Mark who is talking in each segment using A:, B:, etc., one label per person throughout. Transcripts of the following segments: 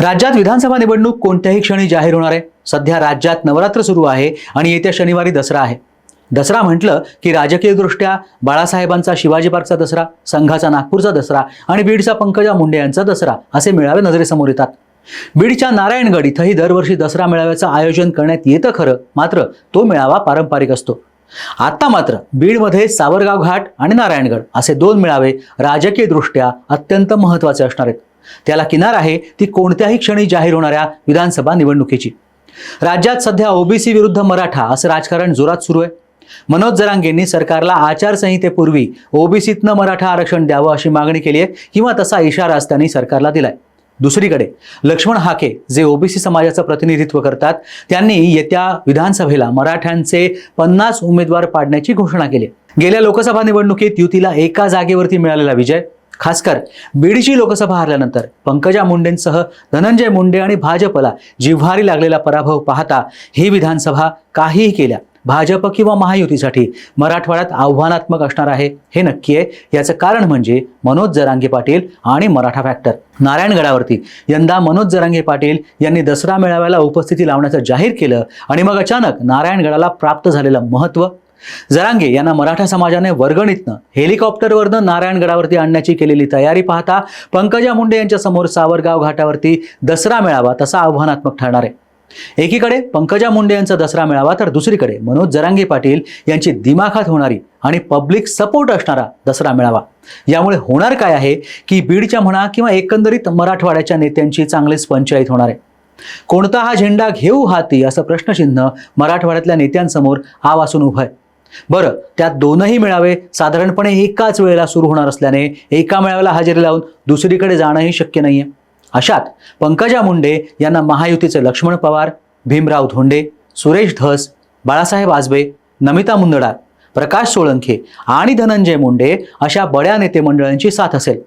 A: राज्यात विधानसभा निवडणूक कोणत्याही क्षणी जाहीर होणार आहे. सध्या राज्यात नवरात्र सुरू आहे आणि येत्या शनिवारी दसरा आहे. दसरा म्हटलं की राजकीयदृष्ट्या बाळासाहेबांचा शिवाजी पार्कचा दसरा संघाचा नागपूरचा दसरा आणि बीडचा पंकजा मुंडे यांचा दसरा असे मेळावे नजरेसमोर येतात. बीडच्या नारायणगड इथंही दरवर्षी दसरा मेळाव्याचं आयोजन करण्यात येतं खरं मात्र तो मेळावा पारंपरिक असतो. आता मात्र बीडमध्ये सावरगाव घाट आणि नारायणगड असे दोन मेळावे राजकीयदृष्ट्या अत्यंत महत्त्वाचे असणार आहेत. त्याला किनार आहे ती कोणत्याही क्षणी जाहीर होणाऱ्या विधानसभा निवडणुकीची. राज्यात सध्या ओबीसी विरुद्ध मराठा असं राजकारण जोरात सुरू आहे. मनोज जरांगेंनी सरकारला आचारसंहितेपूर्वी ओबीसीतनं मराठा आरक्षण द्यावं अशी मागणी केली आहे किंवा तसा इशाराच त्यांनी सरकारला दिलाय. दुसरीकडे लक्ष्मण हाके जे ओबीसी समाजाचं प्रतिनिधित्व करतात त्यांनी येत्या विधानसभेला मराठ्यांचे पन्नास उमेदवार पाडण्याची घोषणा केली. गेल्या लोकसभा निवडणुकीत युतीला एका जागेवरती मिळालेला विजय खासकर बीडची लोकसभा हरल्यानंतर पंकजा मुंडेंसह धनंजय मुंडे आणि भाजपला जिव्हारी लागलेला पराभव पाहता ही विधानसभा काहीही केल्या. भाजप किंवा महायुतीसाठी मराठवाड्यात आव्हानात्मक असणार आहे हे नक्की आहे. याचं कारण म्हणजे मनोज जरांगे पाटील आणि मराठा फॅक्टर नारायणगडावरती यंदा मनोज जरांगे पाटील यांनी दसरा मेळाव्याला उपस्थिती लावण्याचं जाहीर केलं आणि मग अचानक नारायणगडाला प्राप्त झालेलं महत्त्व. जरांगे यांना मराठा समाजाने वर्गणीतनं हेलिकॉप्टरवरनं नारायणगडावरती आणण्याची केलेली तयारी पाहता पंकजा मुंडे यांच्या समोर सावरगाव घाटावरती दसरा मेळावा तसा आव्हानात्मक ठरणार आहे. एकीकडे पंकजा मुंडे यांचा दसरा मेळावा तर दुसरीकडे मनोज जरांगे पाटील यांची दिमाखात होणारी आणि पब्लिक सपोर्ट असणारा दसरा मेळावा. यामुळे होणार काय आहे की बीडच्या म्हणा किंवा एकंदरीत मराठवाड्याच्या नेत्यांची चांगलीच पंचायत होणार आहे? कोणता हा झेंडा घेऊ हाती असं प्रश्नचिन्ह मराठवाड्यातल्या नेत्यांसमोर आवासून उभं आहे. बरं त्यात दोनही मेळावे साधारणपणे एकाच वेळेला सुरू होणार असल्याने एका मेळाव्याला हजेरी लावून दुसरीकडे जाणंही शक्य नाहीये. अशात पंकजा मुंडे यांना महायुतीचे लक्ष्मण पवार भीमराव धोंडे सुरेश धस बाळासाहेब आजबे नमिता मुंदडा प्रकाश सोळंखे आणि धनंजय मुंडे अशा बड्या नेते मंडळांची साथ असेल.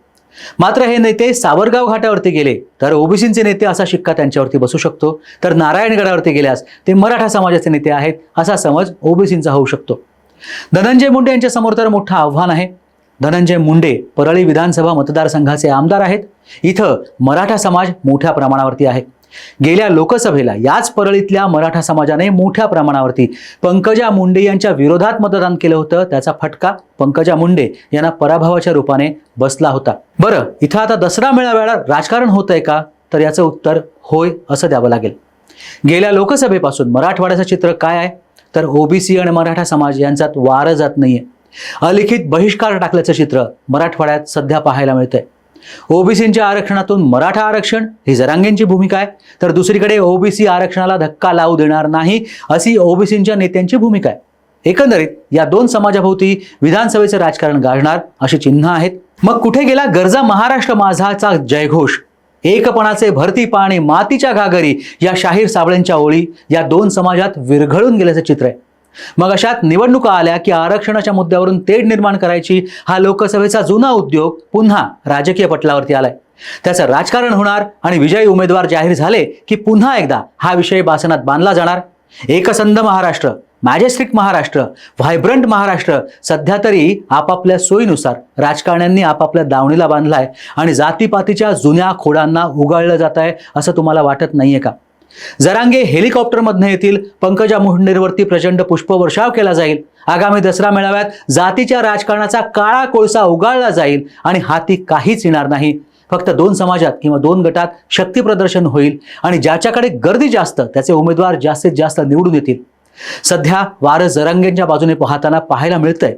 A: मात्र हे नेते सावरगाव घाटावरती गेले तर ओबीसीचे नेते असा शिक्का त्यांच्यावरती बसू शकतो. तर नारायणगडावरती गेल्यास ते मराठा समाजाचे नेते आहेत असा समज ओबीसींचा होऊ शकतो. धनंजय मुंडे यांच्या समोर तर मोठं आव्हान आहे. धनंजय मुंडे परळी विधानसभा मतदारसंघाचे आमदार आहेत. इथं मराठा समाज मोठ्या प्रमाणावरती आहे. गेल्या लोकसभेला याच परळीतल्या मराठा समाजाने मोठ्या प्रमाणावरती पंकजा मुंडे यांच्या विरोधात मतदान केलं होतं. त्याचा फटका पंकजा मुंडे यांना पराभवाच्या रूपाने बसला होता. बरं इथं आता दसरा मेळाव्याला राजकारण होतंय का? तर याचं उत्तर होय असं द्यावं लागेल. गेल्या लोकसभेपासून मराठवाड्याचं चित्र काय आहे? तर ओबीसी आणि मराठा समाज यांच्यात वारं जात नाहीये. अलिखित बहिष्कार टाकल्याचं चित्र मराठवाड्यात सध्या पाहायला मिळतंय. ओबीसींच्या आरक्षणातून मराठा आरक्षण ही जरांगेंची भूमिका आहे. तर दुसरीकडे ओबीसी आरक्षणाला धक्का लावू देणार नाही अशी ओबीसींच्या नेत्यांची भूमिका आहे. एकंदरीत या दोन समाजाभोवती विधानसभेचं राजकारण गाजणार अशी चिन्ह आहेत. मग कुठे गेला गरजा महाराष्ट्र माझाचा जयघोष? एकपणाचे भरती पाणी मातीच्या घागरी या शाहीर साबळेंच्या ओळी या दोन समाजात विरघळून गेल्याचं चित्र आहे. मग अशात निवडणुका आल्या की आरक्षणाच्या मुद्द्यावरून तेढ निर्माण करायची हा लोकसभेचा जुना उद्योग पुन्हा राजकीय पटलावरती आलाय. त्याचं राजकारण होणार आणि विजयी उमेदवार जाहीर झाले की पुन्हा एकदा हा विषय बासनात बांधला जाणार. एकसंध महाराष्ट्र मॅजेस्टिक महाराष्ट्र व्हायब्रंट महाराष्ट्र सध्या तरी आपापल्या सोयीनुसार राजकारण्यांनी आपापल्या दावणीला बांधलाय आणि जातीपातीच्या जुन्या खोडांना उगाळलं जात आहे असं तुम्हाला वाटत नाहीये का? जरांगे हेलिकॉप्टरमधनं येतील. पंकजा मुंडेंवरती प्रचंड पुष्पवर्षाव केला जाईल. आगामी दसरा मेळाव्यात जातीच्या राजकारणाचा काळा कोळसा उगाळला जाईल आणि हाती काहीच येणार नाही. फक्त दोन समाजात किंवा दोन गटात शक्ती प्रदर्शन होईल आणि ज्याच्याकडे गर्दी जास्त त्याचे उमेदवार जास्तीत जास्त निवडून येतील. सध्या वारं जरांगेंच्या बाजूने पाहताना पाहायला मिळतंय.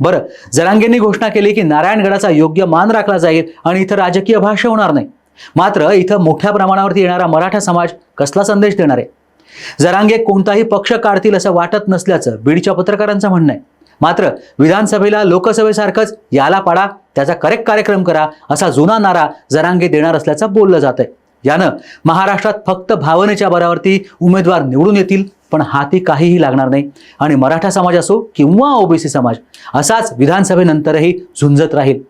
A: बरं जरांगेंनी घोषणा केली की नारायणगडाचा योग्य मान राखला जाईल आणि इथं राजकीय भाष्य होणार नाही. मात्र इथं मोठ्या प्रमाणावरती येणारा मराठा समाज कसला संदेश देणार आहे? जरांगे कोणताही पक्ष काढतील असं वाटत नसल्याचं बीडच्या पत्रकारांचं म्हणणं आहे. मात्र विधानसभेला लोकसभेसारखंच याला पाडा त्याचा करेक्ट कार्यक्रम करा असा जुना नारा जरांगे देणार असल्याचं बोललं जात आहे. यानं महाराष्ट्रात फक्त भावनेच्या बरावरती उमेदवार निवडून येतील पण हाती काहीही लागणार नाही. आणि मराठा समाज असो किंवा ओबीसी समाज असाच विधानसभेनंतरही झुंजत राहील.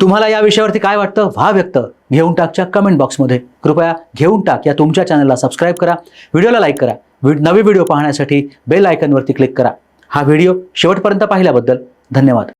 A: तुम्हाला या विषयावरती काय वाटतं? व्हा व्यक्त. घेऊन टाकच्या कमेंट बॉक्समध्ये कृपया घेऊन टाक या तुमच्या चॅनलला सबस्क्राईब करा. व्हिडिओला लाईक करा. नवे व्हिडिओ पाहण्यासाठी बेल आयकनवरती क्लिक करा. हा व्हिडिओ शेवटपर्यंत पाहिल्याबद्दल धन्यवाद.